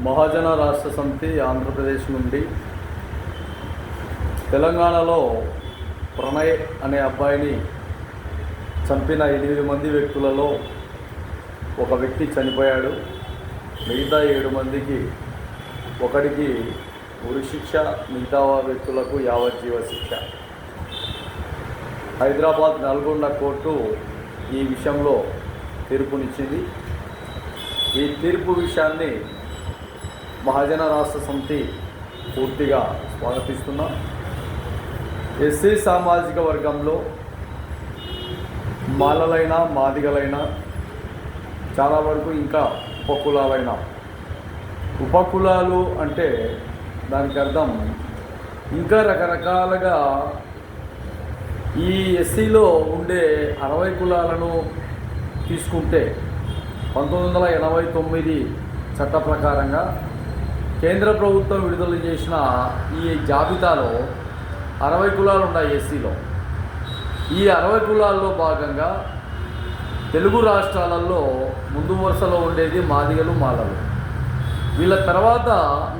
మహాజన రాష్ట్ర సమితి ఆంధ్రప్రదేశ్ నుండి తెలంగాణలో ప్రణయ్ అనే అబ్బాయిని చంపిన ఎనిమిది మంది వ్యక్తులలో ఒక వ్యక్తి చనిపోయాడు. మిగతా ఏడు మందికి ఒకడికి ఉరిశిక్ష మిగతా వ్యక్తులకు యావజ్జీవ శిక్ష. హైదరాబాద్ నల్గొండ కోర్టు ఈ విషయంలో తీర్పునిచ్చింది. ఈ తీర్పు విషయాన్ని మహాజన రాష్ట్ర సమితి పూర్తిగా స్వాగతిస్తున్నాం. ఎస్సీ సామాజిక వర్గంలో మాలలైన మాదిగలైన చాలా వరకు ఇంకా ఉపకులాలైన. ఉపకులాలు అంటే దానికి అర్థం ఇంకా రకరకాలుగా ఈ ఎస్సీలో ఉండే అరవై కులాలను తీసుకుంటే పంతొమ్మిది వందల ఎనభై తొమ్మిది చట్ట ప్రకారంగా కేంద్ర ప్రభుత్వం విడుదల చేసిన ఈ జాబితాలో అరవై కులాలు ఉన్నాయి ఎస్సీలో. ఈ అరవై కులాల్లో భాగంగా తెలుగు రాష్ట్రాలలో ముందు వరుసలో ఉండేది మాదిగలు మాలలు. వీళ్ళ తర్వాత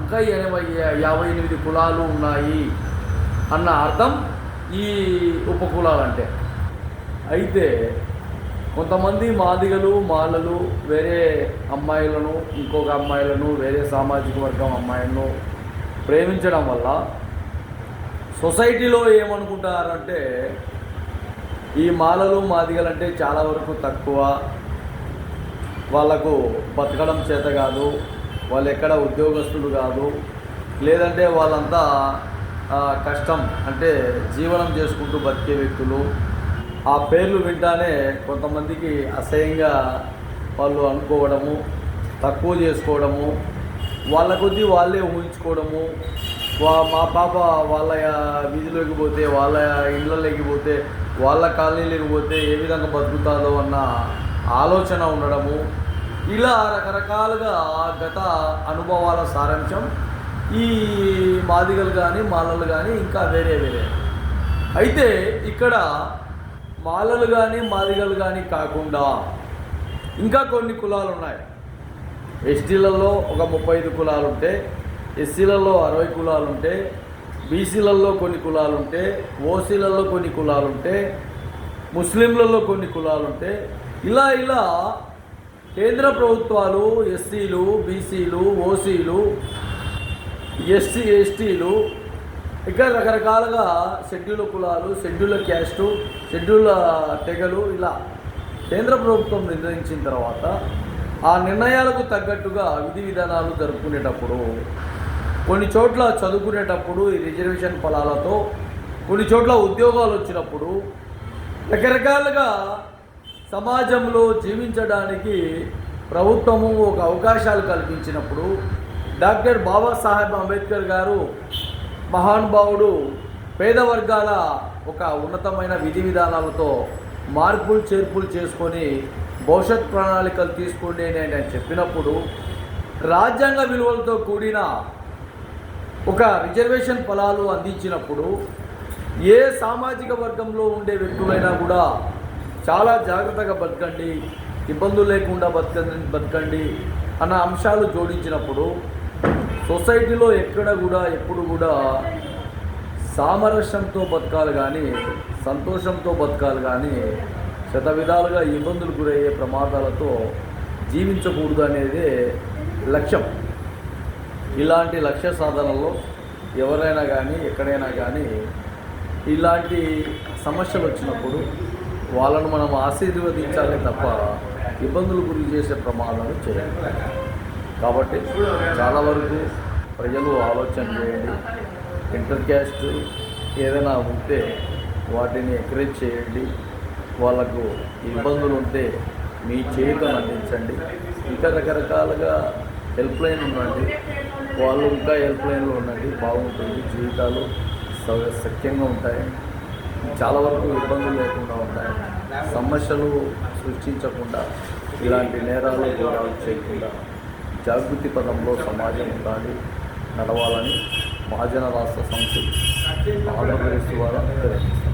ఇంకా ఎనభై యాభై ఎనిమిది కులాలు ఉన్నాయి అన్న అర్థం ఈ ఉపకులాలంటే అయితే కొంతమంది మాదిగలు మాలలు వేరే అమ్మాయిలను ఇంకొక అమ్మాయిలను వేరే సామాజిక వర్గం అమ్మాయిలను ప్రేమించడం వల్ల సొసైటీలో ఏమనుకుంటారంటే ఈ మాలలు మాదిగలంటే చాలా వరకు తక్కువ. వాళ్ళకు బతకడం చేత కాదు. వాళ్ళు ఎక్కడ ఉద్యోగస్తులు కాదు. లేదంటే వాళ్ళంతా కష్టం అంటే జీవనం చేసుకుంటూ బతికే వ్యక్తులు. ఆ పేర్లు వింటానే కొంతమందికి అసహ్యంగా వాళ్ళు అనుకోవడము తక్కువ చేసుకోవడము వాళ్ళ కొద్దీ వాళ్ళే ఊహించుకోవడము. వా మా పాప వాళ్ళ వీధిలోకి పోతే వాళ్ళ ఇళ్ళలోకి పోతే వాళ్ళ కాలనీలోకి పోతే ఏ విధంగా బతుకుతాదో అన్న ఆలోచన ఉండడము. ఇలా రకరకాలుగా గత అనుభవాల సారాంశం ఈ మాదిగలు కానీ మాలలు కానీ ఇంకా వేరే వేరే. అయితే ఇక్కడ మాలలు కానీ మాదిగలు కానీ కాకుండా ఇంకా కొన్ని కులాలు ఉన్నాయి ఎస్టీలలో ఒక ముప్పై ఐదు కులాలు ఉంటే ఎస్సీలలో అరవై కులాలు ఉంటే బీసీలలో కొన్ని కులాలు ఉంటే ఓసీలలో కొన్ని కులాలు ఉంటే ముస్లింలలో కొన్ని కులాలు ఉంటే ఇలా ఇలా కేంద్ర ప్రభుత్వాలు ఎస్సీలు బీసీలు ఓసీలు ఎస్సీ ఎస్టీలు ఇంకా రకరకాలుగా షెడ్యూల్ కులాలు షెడ్యూల్ క్యాస్టు షెడ్యూల్ తెగలు ఇలా కేంద్ర ప్రభుత్వం నిర్ణయించిన తర్వాత ఆ నిర్ణయాలకు తగ్గట్టుగా విధి విధానాలు జరుపుకునేటప్పుడు కొన్ని చోట్ల చదువుకునేటప్పుడు ఈ రిజర్వేషన్ ఫలాలతో కొన్ని చోట్ల ఉద్యోగాలు వచ్చినప్పుడు రకరకాలుగా సమాజంలో జీవించడానికి ప్రభుత్వము ఒక అవకాశాలు కల్పించినప్పుడు డాక్టర్ బాబాసాహెబ్ అంబేద్కర్ గారు మహానుభావుడు పేద వర్గాల ఒక ఉన్నతమైన విధి విధానాలతో మార్పులు చేర్పులు చేసుకొని భవిష్యత్ ప్రణాళికలు తీసుకోండి అని ఆయన చెప్పినప్పుడు రాజ్యాంగ విలువలతో కూడిన ఒక రిజర్వేషన్ ఫలాలు అందించినప్పుడు ఏ సామాజిక వర్గంలో ఉండే వ్యక్తులైనా కూడా చాలా జాగ్రత్తగా బతకండి ఇబ్బందులు లేకుండా బతకండి బతకండి అన్న అంశాలు జోడించినప్పుడు సొసైటీలో ఎక్కడ కూడా ఎప్పుడు కూడా సామరస్యంతో బతకాలి కానీ సంతోషంతో బతకాలి కానీ శత విధాలుగా ఇబ్బందులు గురయ్యే ప్రమాదాలతో జీవించకూడదు అనేది లక్ష్యం. ఇలాంటి లక్ష్య సాధనలో ఎవరైనా కానీ ఎక్కడైనా కానీ ఇలాంటి సమస్యలు వచ్చినప్పుడు వాళ్ళను మనం ఆశీర్వదించాలి తప్ప ఇబ్బందులు గురి చేసే ప్రమాదాలు చేయాలి కాబట్టి చాలా వరకు ప్రజలు ఆలోచన చేయండి. ఇంటర్ క్యాస్ట్ ఏదైనా ఉంటే వాటిని ఎంకరేజ్ చేయండి. వాళ్ళకు ఇబ్బందులు ఉంటే మీ చేయుతను అందించండి ఇంకా రకరకాలుగా హెల్ప్ లైన్ ఉందండి. వాళ్ళు ఇంకా హెల్ప్ లైన్లో ఉండండి. బాగుంటుంది. జీవితాలు సఖ్యంగా ఉంటాయి. చాలా వరకు ఇబ్బందులు లేకుండా ఉంటాయి. సమస్యలు సృష్టించకుండా ఇలాంటి నేరాలు ఘోరాలు చేయకుండా జాగృతి పదంలో సమాజం ఉండాలి నడవాలని మహాజన రాష్ట్ర సంస్థ ఆంధ్రప్రదేశ్ ద్వారా నిర్వహిస్తారు